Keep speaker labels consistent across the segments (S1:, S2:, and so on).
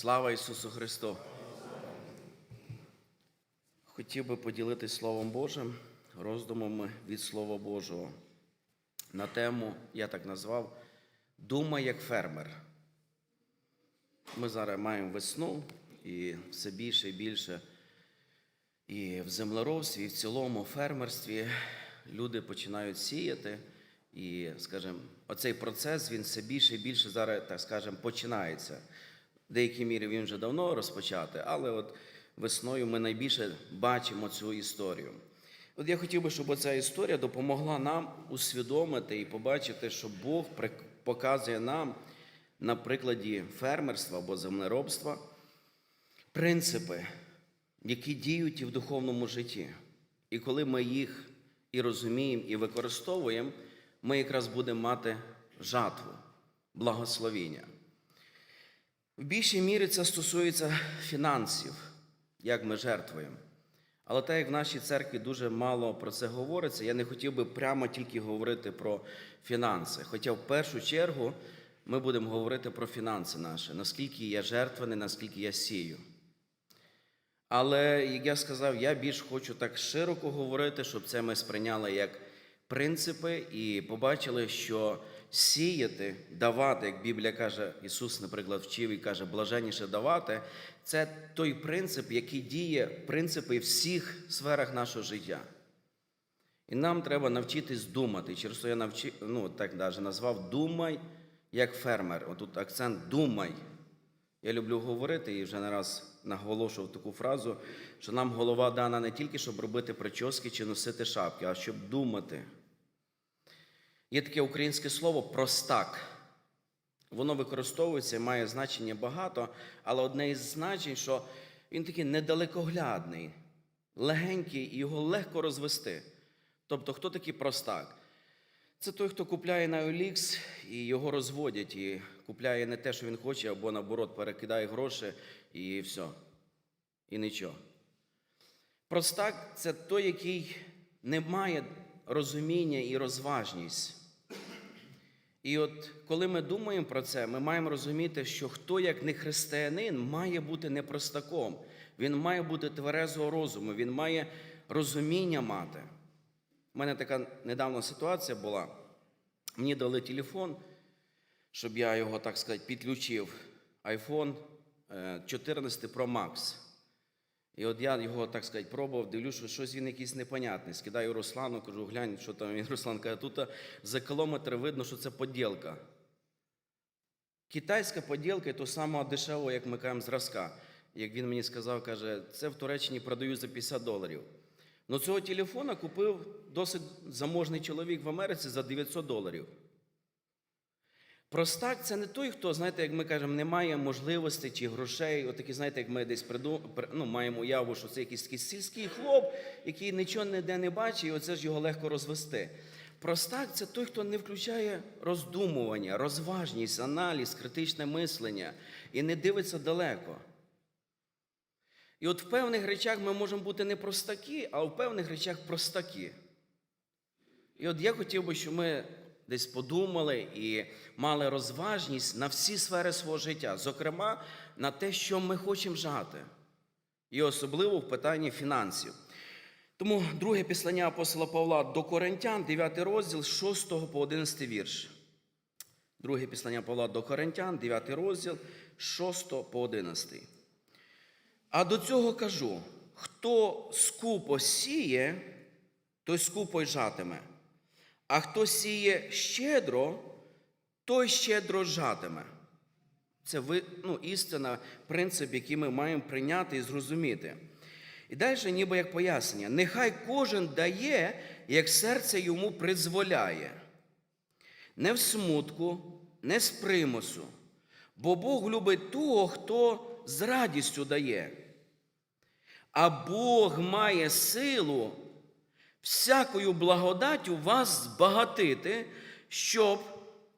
S1: Слава Ісусу Христу! Хотів би поділитися Словом Божим, роздумами від Слова Божого на тему, я так назвав, Думай як фермер. Ми зараз маємо весну і все більше і більше і в землеробстві, і в цілому фермерстві люди починають сіяти. І, скажімо, оцей процес він все більше і більше зараз, так скажемо, починається. В деякій мірі він вже давно розпочати, але от весною ми найбільше бачимо цю історію. От я хотів би, щоб ця історія допомогла нам усвідомити і побачити, що Бог показує нам на прикладі фермерства або землеробства принципи, які діють і в духовному житті. І коли ми їх і розуміємо, і використовуємо, ми якраз будемо мати жатву, благословіння. В більшій мірі це стосується фінансів, як ми жертвуємо. Але так як в нашій церкві дуже мало про це говориться, я не хотів би прямо тільки говорити про фінанси. Хоча в першу чергу ми будемо говорити про фінанси наші, наскільки я жертвений, наскільки я сію. Але, як я сказав, я більш хочу так широко говорити, щоб це ми сприйняли як принципи і побачили, що сіяти, давати, як Біблія каже, Ісус, наприклад, вчив і каже, блаженніше давати, це той принцип, який діє в принципі в всіх сферах нашого життя. І нам треба навчитись думати. Через що я навчи, ну, так навіть назвав думай як фермер. Отут акцент думай. Я люблю говорити і вже не раз наголошував таку фразу, що нам голова дана не тільки, щоб робити прически чи носити шапки, а щоб думати. Є таке українське слово простак. Воно використовується і має значення багато, але одне із значень, що він такий недалекоглядний, легенький і його легко розвести. Тобто, хто такий простак? Це той, хто купляє на OLX і його розводять, і купляє не те, що він хоче, або наоборот перекидає гроші і все. І нічого. Простак це той, який не має розуміння і розважність. І от коли ми думаємо про це, ми маємо розуміти, що хто, як не християнин, має бути не простаком. Він має бути тверезого розуму, він має розуміння мати. У мене така недавно ситуація була. Мені дали телефон, щоб я його, так сказати, підключив. iPhone е, 14 Pro Max. І от я його, так сказати, пробував, дивлюсь, що щось він якийсь непонятний. Скидаю Руслану, кажу, глянь, що там він Руслан каже, тут за кілометр видно, що це поділка. Китайська поділка то самого дешевого, як ми кажемо, зразка. Як він мені сказав, каже, це в Туреччині продають за 50 доларів. Ну цього телефона купив досить заможний чоловік в Америці за 900 доларів. Простак це не той, хто, знаєте, як ми кажемо, не має можливостей чи грошей. Отакі, знаєте, як ми десь приду, ну, маємо уяву, що це якийсь такий сільський хлоп, який нічого ніде не бачить, і оце ж його легко розвести. Простак це той, хто не включає роздумування, розважність, аналіз, критичне мислення і не дивиться далеко. І от в певних речах ми можемо бути не простаки, а в певних речах простаки. І от я хотів би, щоб ми десь подумали і мали розважність на всі сфери свого життя, зокрема на те, що ми хочемо жати, і особливо в питанні фінансів. Тому друге післання апостола Павла до Коринтян, 9 розділ, 6 по 11 вірш. Друге післання Павла до Коринтян, 9 розділ, 6 по 11. А до цього кажу: хто скупо сіє, той скупо й жатиме. А хто сіє щедро, той щедро жатиме. Це ви- ну, істина, принцип, який ми маємо прийняти і зрозуміти. І далі, ніби як пояснення, нехай кожен дає, як серце йому призволяє, не в смутку, не з примусу, бо Бог любить того, хто з радістю дає. А Бог має силу всякою благодаттю вас збагатити, щоб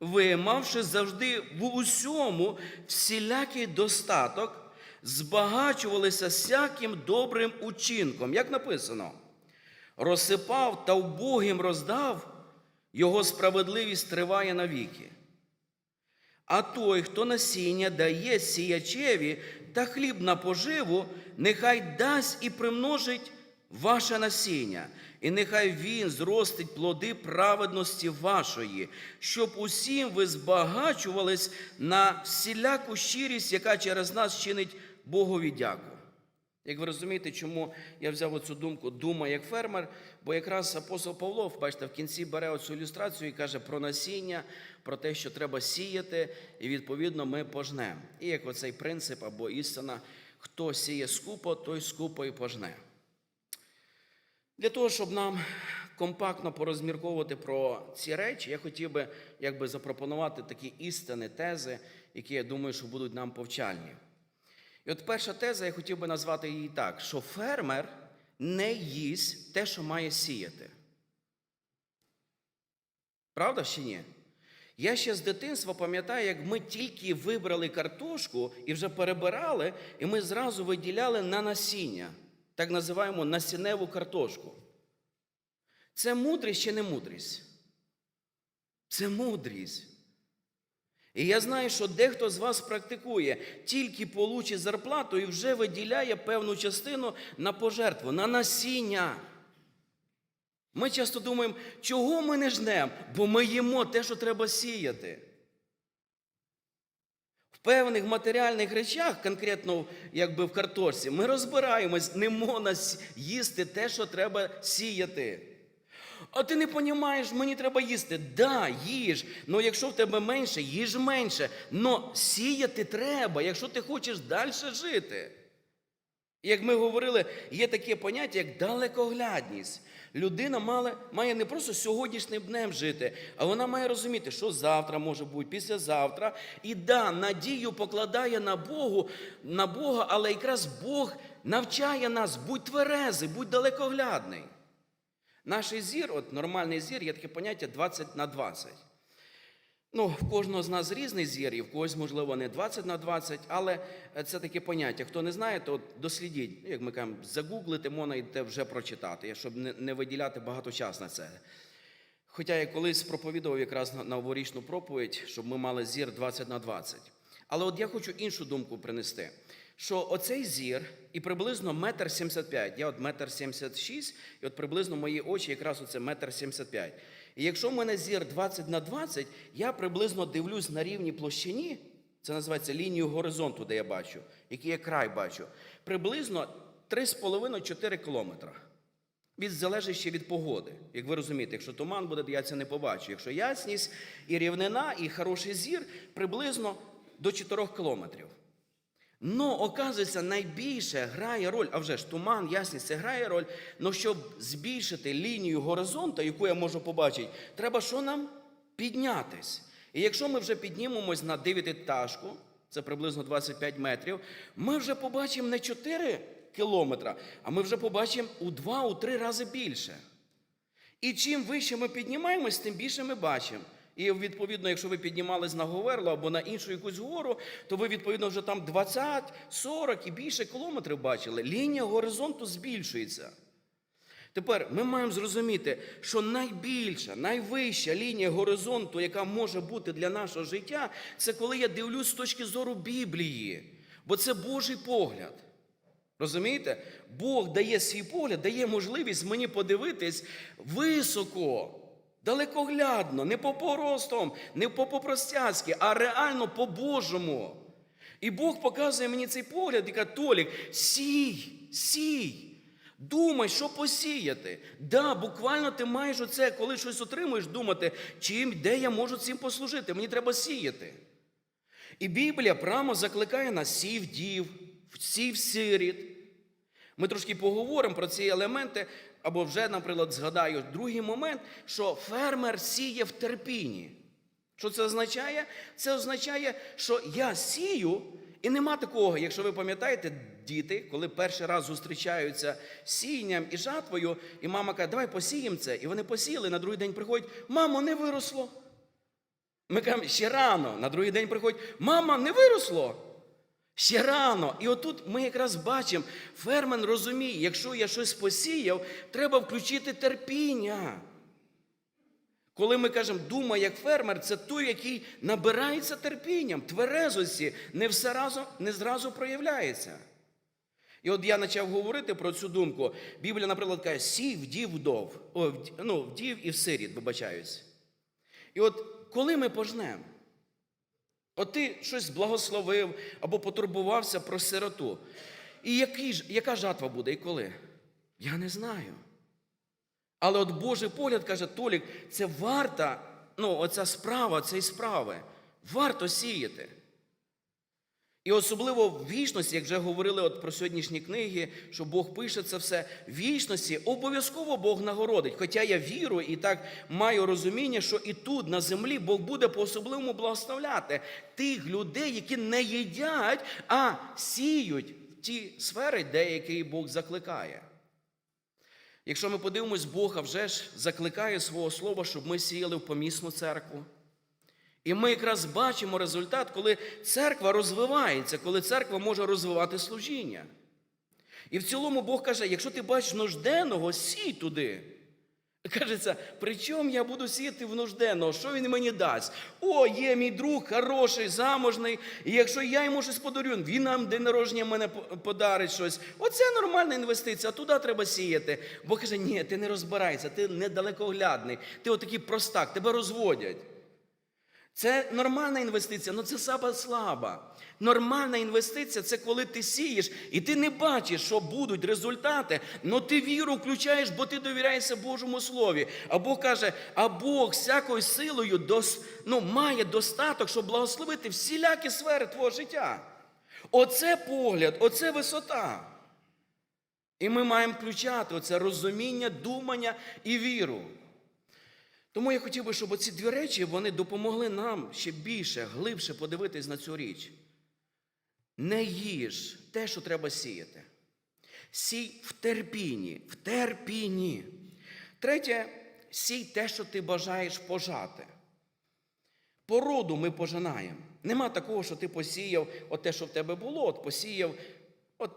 S1: ви, мавши завжди в усьому всілякий достаток, збагачувалися всяким добрим учинком. Як написано, розсипав та вбогим роздав, його справедливість триває навіки. А той, хто насіння дає сіячеві та хліб на поживу, нехай дасть і примножить ваше насіння, і нехай він зростить плоди праведності вашої, щоб усім ви збагачувались на всіляку щирість, яка через нас чинить Богові дяку. Як ви розумієте, чому я взяв оцю думку дума як фермер, бо якраз апостол Павло, бачите, в кінці бере оцю ілюстрацію і каже про насіння, про те, що треба сіяти, і відповідно ми пожнемо. І як оцей принцип або істина, хто сіє скупо, той скупо і пожне. Для того, щоб нам компактно порозмірковувати про ці речі, я хотів би якби запропонувати такі істини, тези, які я думаю, що будуть нам повчальні. І от перша теза, я хотів би назвати її так: що фермер не їсть те, що має сіяти. Правда чи ні? Я ще з дитинства пам'ятаю, як ми тільки вибрали картошку і вже перебирали, і ми зразу виділяли на насіння, так називаємо насінневу картошку. Це мудрість чи не мудрість? Це мудрість. І я знаю, що дехто з вас практикує, тільки получить зарплату і вже виділяє певну частину на пожертву, на насіння. Ми часто думаємо, чого ми не жнемо, бо ми їмо те, що треба сіяти. Певних матеріальних речах, конкретно якби в картошці, ми розбираємось, не можна їсти те, що треба сіяти. А ти не розумієш, мені треба їсти. Да, їж. Ну якщо в тебе менше, їж менше. Но сіяти треба, якщо ти хочеш далі жити. Як ми говорили, є таке поняття, як далекоглядність. Людина має, має не просто сьогоднішнім днем жити, а вона має розуміти, що завтра може бути, післязавтра. І да, надію покладає на Богу, на Бога, але якраз Бог навчає нас, будь тверезий, будь далекоглядний. Наш зір, от нормальний зір, є таке поняття 20 на 20. Ну, в кожного з нас різний зір, і в когось, можливо, не 20 на 20, але це таке поняття. Хто не знає, то дослідіть, ну, як ми кажемо, загуглити, можна йде вже прочитати, щоб не, не виділяти багато часу на це. Хоча я колись проповідував якраз на новорічну проповідь, щоб ми мали зір 20 на 20. Але от я хочу іншу думку принести. Що оцей зір і приблизно метр сімдесят п'ять, я от метр сімдесят шість, і от приблизно мої очі якраз оце метр сімдесят п'ять. І якщо в мене зір 20 на 20, я приблизно дивлюсь на рівній площині, це називається лінію горизонту, де я бачу, який я край бачу, приблизно 3,5-4 кілометра. Від залежить від погоди. Як ви розумієте, якщо туман буде, я це не побачу. Якщо ясність і рівнина, і хороший зір, приблизно до 4 кілометрів. Ну, оказується, найбільше грає роль, а вже ж туман, ясність, це грає роль. але щоб збільшити лінію горизонту, яку я можу побачити, треба що нам? Піднятись. І якщо ми вже піднімемось на дев'ятиэтажку, це приблизно 25 метрів, ми вже побачимо не 4 кілометра, а ми вже побачимо у 2-3 рази більше. І чим вище ми піднімаємось, тим більше ми бачимо. І відповідно, якщо ви піднімались на Говерло або на іншу якусь гору, то ви, відповідно, вже там 20, 40 і більше кілометрів бачили. Лінія горизонту збільшується. Тепер ми маємо зрозуміти, що найбільша, найвища лінія горизонту, яка може бути для нашого життя, це коли я дивлюсь з точки зору Біблії. Бо це Божий погляд. Розумієте? Бог дає свій погляд, дає можливість мені подивитись високо. Далекоглядно, не по поростом, не по попростяцьки, а реально по-божому. І Бог показує мені цей погляд і каже, Толік, сій, сій. Думай, що посіяти. Да, буквально ти маєш оце, коли щось отримуєш, думати, чим, де я можу цим послужити. Мені треба сіяти. І Біблія прямо закликає нас сів дів, сів сиріт. Ми трошки поговоримо про ці елементи, або вже, наприклад, згадаю другий момент, що фермер сіє в терпінні. Що це означає? Це означає, що я сію, і нема такого, якщо ви пам'ятаєте, діти, коли перший раз зустрічаються з і жатвою, і мама каже, давай посіємо це. І вони посіяли, на другий день приходять, мамо, не виросло. Ми кажемо, ще рано, на другий день приходять, мама, не виросло. Ще рано. І отут ми якраз бачимо, фермер розуміє, якщо я щось посіяв, треба включити терпіння. Коли ми кажемо думай як фермер, це той, який набирається терпінням, тверезості, не все разом, не зразу проявляється. І от я почав говорити про цю думку. Біблія, наприклад, каже, сій вдів вдов, о, вд- ну, вдів і в сиріт, вибачаюсь. І от коли ми пожнемо, от ти щось благословив або потурбувався про сироту. І який, яка жатва буде і коли? Я не знаю. Але от Божий погляд каже, Толік, це варта, ну, оця справа, цієї справи. Варто сіяти. І особливо в вічності, як вже говорили от про сьогоднішні книги, що Бог пише це все, в вічності обов'язково Бог нагородить. Хоча я вірю і так маю розуміння, що і тут, на землі, Бог буде по-особливому благословляти тих людей, які не їдять, а сіють в ті сфери, де який Бог закликає. Якщо ми подивимось, Бог а вже ж закликає свого слова, щоб ми сіяли в помісну церкву. І ми якраз бачимо результат, коли церква розвивається, коли церква може розвивати служіння. І в цілому Бог каже: якщо ти бачиш нужденного, сій туди. Кажеться, при чому я буду сіяти в нужденного? Що він мені дасть? О, є мій друг, хороший, заможний. І якщо я йому щось подарю, він нам день народження мене подарить щось. Оце нормальна інвестиція, туди треба сіяти. Бог каже, ні, ти не розбирайся, ти недалекоглядний, ти отакий простак, тебе розводять. Це нормальна інвестиція, але це сама слаба. Нормальна інвестиція це коли ти сієш і ти не бачиш, що будуть результати, але ти віру включаєш, бо ти довіряєшся Божому Слові. А Бог каже, а Бог всякою силою дос, ну, має достаток, щоб благословити всілякі сфери твого життя. Оце погляд, оце висота. І ми маємо включати оце розуміння, думання і віру. Тому я хотів би, щоб ці дві речі вони допомогли нам ще більше, глибше подивитись на цю річ. Не їж те, що треба сіяти. Сій в терпінні, в терпінні. Третє, сій те, що ти бажаєш пожати. Породу ми пожинаємо. Нема такого, що ти посіяв от те, що в тебе було, от посіяв, от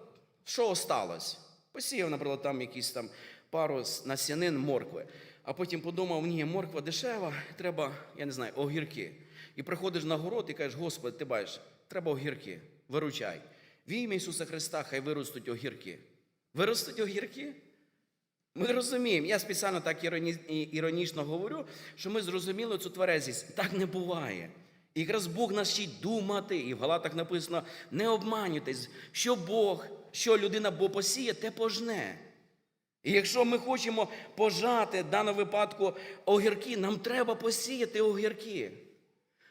S1: що осталось. Посіяв, наприклад, там якісь там пару насінин моркви. А потім подумав, ні, морква дешева, треба, я не знаю, огірки. І приходиш на город і кажеш, Господи, ти бачиш, треба огірки, виручай. В ім'я Ісуса Христа хай виростуть огірки. Виростуть огірки? Ми розуміємо, я спеціально так іронічно говорю, що ми зрозуміли цю тверезість. Так не буває. І якраз Бог нас вчить думати, і в Галатах написано: не обманюйтесь, що Бог, що людина бо посіє, те пожне. І якщо ми хочемо пожати в даному випадку огірки, нам треба посіяти огірки.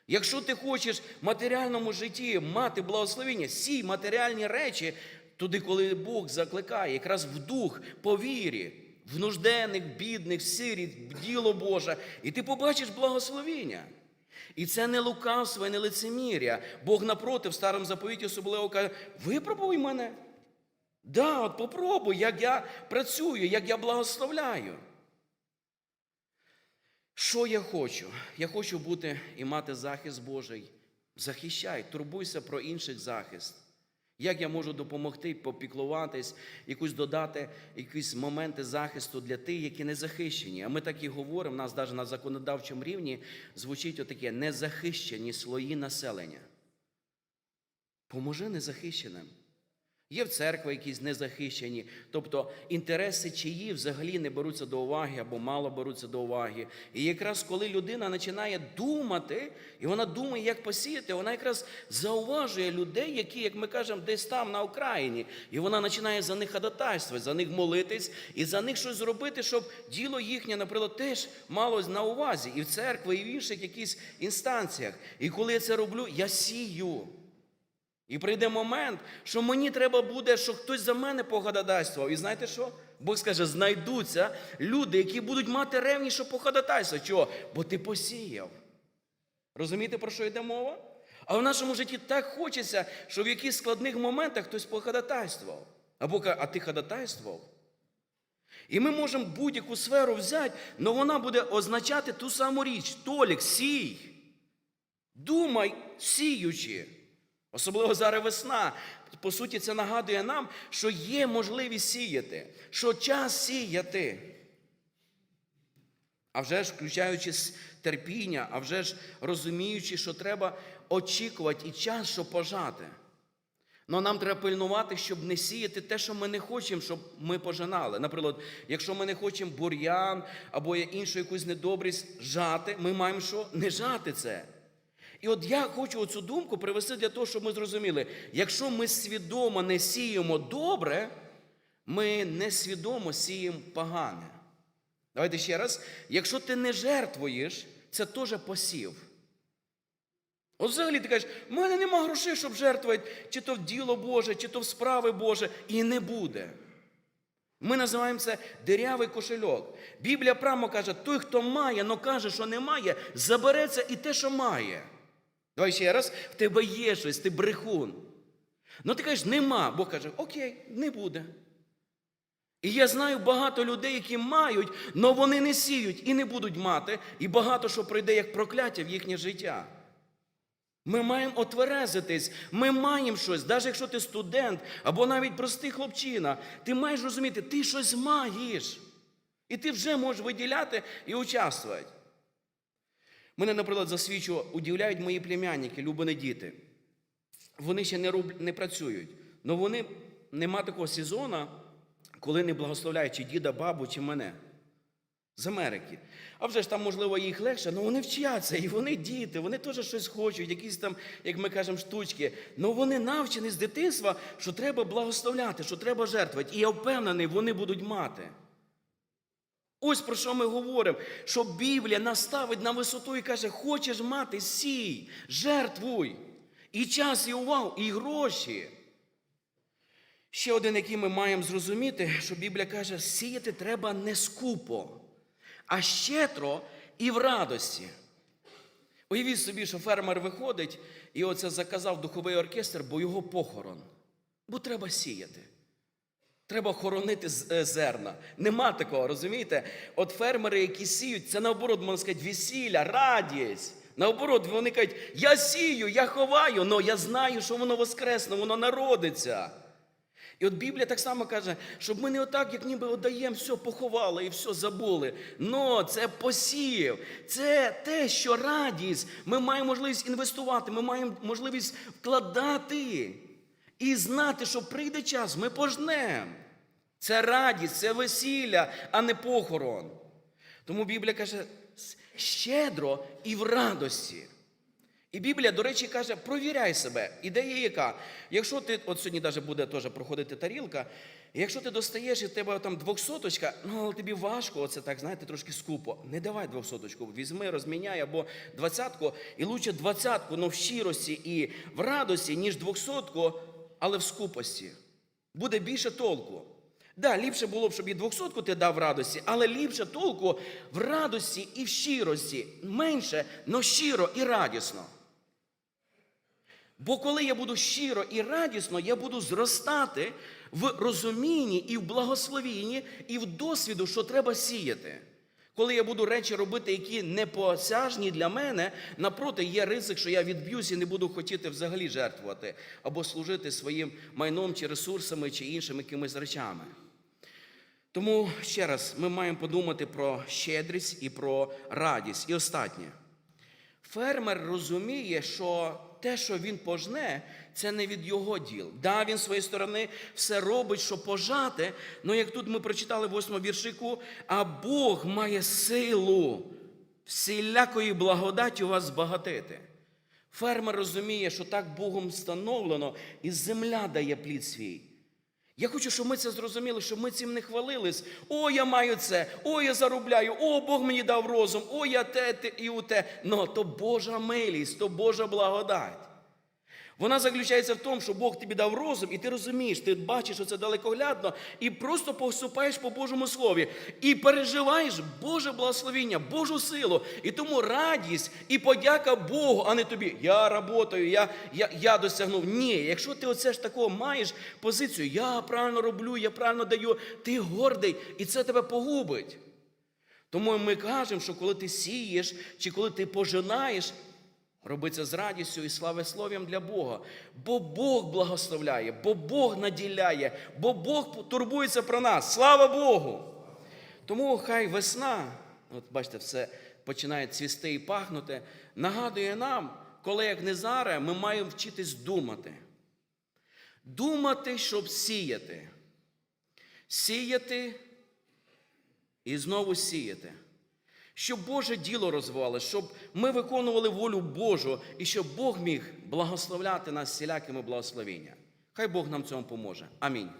S1: Якщо ти хочеш в матеріальному житті мати благословення, сій матеріальні речі туди, коли Бог закликає, якраз в дух, по вірі, в нужденних, бідних, сиріт, діло Боже, і ти побачиш благословення. І це не лукавство і не лицемір'я. Бог напроти, в старому заповіті особливо каже: випробуй мене. Да, от попробуй, як я працюю, як я благословляю. Що я хочу? Я хочу бути і мати захист Божий. Захищай, турбуйся про інших захист. Як я можу допомогти, попіклуватись, якусь додати якісь моменти захисту для тих, які не захищені. А ми так і говоримо, у нас навіть на законодавчому рівні звучить отаке незахищені слої населення. Поможи незахищеним. Є в церкві якісь незахищені, тобто інтереси чиї взагалі не беруться до уваги або мало беруться до уваги. І якраз коли людина починає думати, і вона думає, як посіяти, вона якраз зауважує людей, які, як ми кажемо, десь там на Україні, і вона починає за них ходатайствувати, за них молитись і за них щось зробити, щоб діло їхнє, наприклад, теж мало на увазі і в церкві, і в інших якісь інстанціях. І коли я це роблю, я сію. І прийде момент, що мені треба буде, що хтось за мене походатайствував. І знаєте що? Бог скаже, знайдуться люди, які будуть мати ревніше походатайство. Чого? Бо ти посіяв. Розумієте, про що йде мова? А в нашому житті так хочеться, що в якихось складних моментах хтось походатайствував. Або каже, а ти ходатайствував? І ми можемо будь-яку сферу взяти, але вона буде означати ту саму річ. Толік, сій. Думай, сіючи. Особливо зараз весна. По суті, це нагадує нам, що є можливість сіяти, що час сіяти. А вже ж включаючи терпіння, а вже ж розуміючи, що треба очікувати і час, щоб пожати. Ну нам треба пильнувати, щоб не сіяти те, що ми не хочемо, щоб ми пожинали. Наприклад, якщо ми не хочемо бур'ян або іншу якусь недобрість жати, ми маємо що не жати це. І от я хочу цю думку привести для того, щоб ми зрозуміли, якщо ми свідомо не сіємо добре, ми несвідомо сіємо погане. Давайте ще раз. Якщо ти не жертвуєш, це теж посів. От взагалі ти кажеш, в мене нема грошей, щоб жертвувати, чи то в діло Боже, чи то в справи Боже, і не буде. Ми називаємо це дирявий кошельок. Біблія прямо каже, той, хто має, но каже, що не має, забереться і те, що має. Давай ще раз, в тебе є щось, ти брехун. Ну ти кажеш, нема. Бог каже, окей, не буде. І я знаю багато людей, які мають, але вони не сіють і не будуть мати, і багато що прийде як прокляття в їхнє життя. Ми маємо отверезитись, ми маємо щось, навіть якщо ти студент або навіть простий хлопчина, ти маєш розуміти, ти щось маєш. І ти вже можеш виділяти і участвувати. Мене, наприклад, засвідчу, удивляють мої племянники, любані діти. Вони ще не, роб... не працюють, але вони нема такого сезону, коли не благословляють чи діда, бабу, чи мене. З Америки. А вже ж там, можливо, їх легше, але вони вчаться, і вони діти, вони теж щось хочуть, якісь там, як ми кажемо, штучки. Але вони навчені з дитинства, що треба благословляти, що треба жертвувати. І я впевнений, вони будуть мати. Ось про що ми говоримо, що Біблія нас ставить на висоту і каже, хочеш мати, сій, жертвуй. І час, і увагу, і гроші. Ще один, який ми маємо зрозуміти, що Біблія каже, сіяти треба не скупо, а щедро і в радості. Уявіть собі, що фермер виходить і оце заказав духовий оркестр, бо його похорон. Бо треба сіяти. Треба хоронити е, зерна. Нема такого, розумієте? От фермери, які сіють, це наоборот, можна сказати, весілля, радість. Наоборот, вони кажуть, я сію, я ховаю, але я знаю, що воно воскресне, воно народиться. І от Біблія так само каже, щоб ми не отак, як ніби отдаємо, все поховали і все забули. Но це посів, це те, що радість. Ми маємо можливість інвестувати, ми маємо можливість вкладати і знати, що прийде час, ми пожнемо. Це радість, це весілля, а не похорон. Тому Біблія каже щедро і в радості. І Біблія, до речі, каже, провіряй себе. Ідея яка? Якщо ти, от сьогодні навіть буде теж проходити тарілка, якщо ти достаєш і в тебе там двохсоточка, ну але тобі важко, оце так, знаєте, трошки скупо. Не давай двохсоточку, візьми, розміняй або двадцятку, і лучше двадцятку, но в щирості і в радості, ніж двохсотку, але в скупості. Буде більше толку. Да, ліпше було б, щоб і двохсотку ти дав радості, але ліпше толку в радості і в щирості. Менше, но щиро і радісно. Бо коли я буду щиро і радісно, я буду зростати в розумінні і в благословінні, і в досвіду, що треба сіяти. Коли я буду речі робити, які непосяжні для мене, напроти є ризик, що я відб'юсь і не буду хотіти взагалі жертвувати або служити своїм майном чи ресурсами, чи іншими якимись речами. Тому ще раз ми маємо подумати про щедрість і про радість. І останнє. Фермер розуміє, що те, що він пожне, це не від його діл. Да, він своєї сторони все робить, щоб пожати. але як тут ми прочитали в восьмому віршику, а Бог має силу всілякої благодаті вас збагатити. Фермер розуміє, що так Богом встановлено, і земля дає плід свій. Я хочу, щоб ми це зрозуміли, щоб ми цим не хвалились. О, я маю це, о, я заробляю, о, Бог мені дав розум, о, я те, те і у те. Но то Божа милість, то Божа благодать. Вона заключається в тому, що Бог тобі дав розум, і ти розумієш, ти бачиш, що це далекоглядно, і просто поступаєш по Божому Слові. І переживаєш Боже благословіння, Божу силу. І тому радість і подяка Богу, а не тобі. Я працюю, я, я, я досягнув. Ні, якщо ти оце ж такого маєш позицію, я правильно роблю, я правильно даю, ти гордий, і це тебе погубить. Тому ми кажемо, що коли ти сієш чи коли ти пожинаєш, роби це з радістю і славослов'ям для Бога. Бо Бог благословляє, бо Бог наділяє, бо Бог турбується про нас. Слава Богу! Тому хай весна от бачите, все починає цвісти і пахнути, нагадує нам, коли як не зараз, ми маємо вчитись думати. Думати, щоб сіяти. Сіяти і знову сіяти. Щоб Боже діло розвивалося, щоб ми виконували волю Божу і щоб Бог міг благословляти нас всілякими благословеннями. Хай Бог нам цьому поможе. Амінь.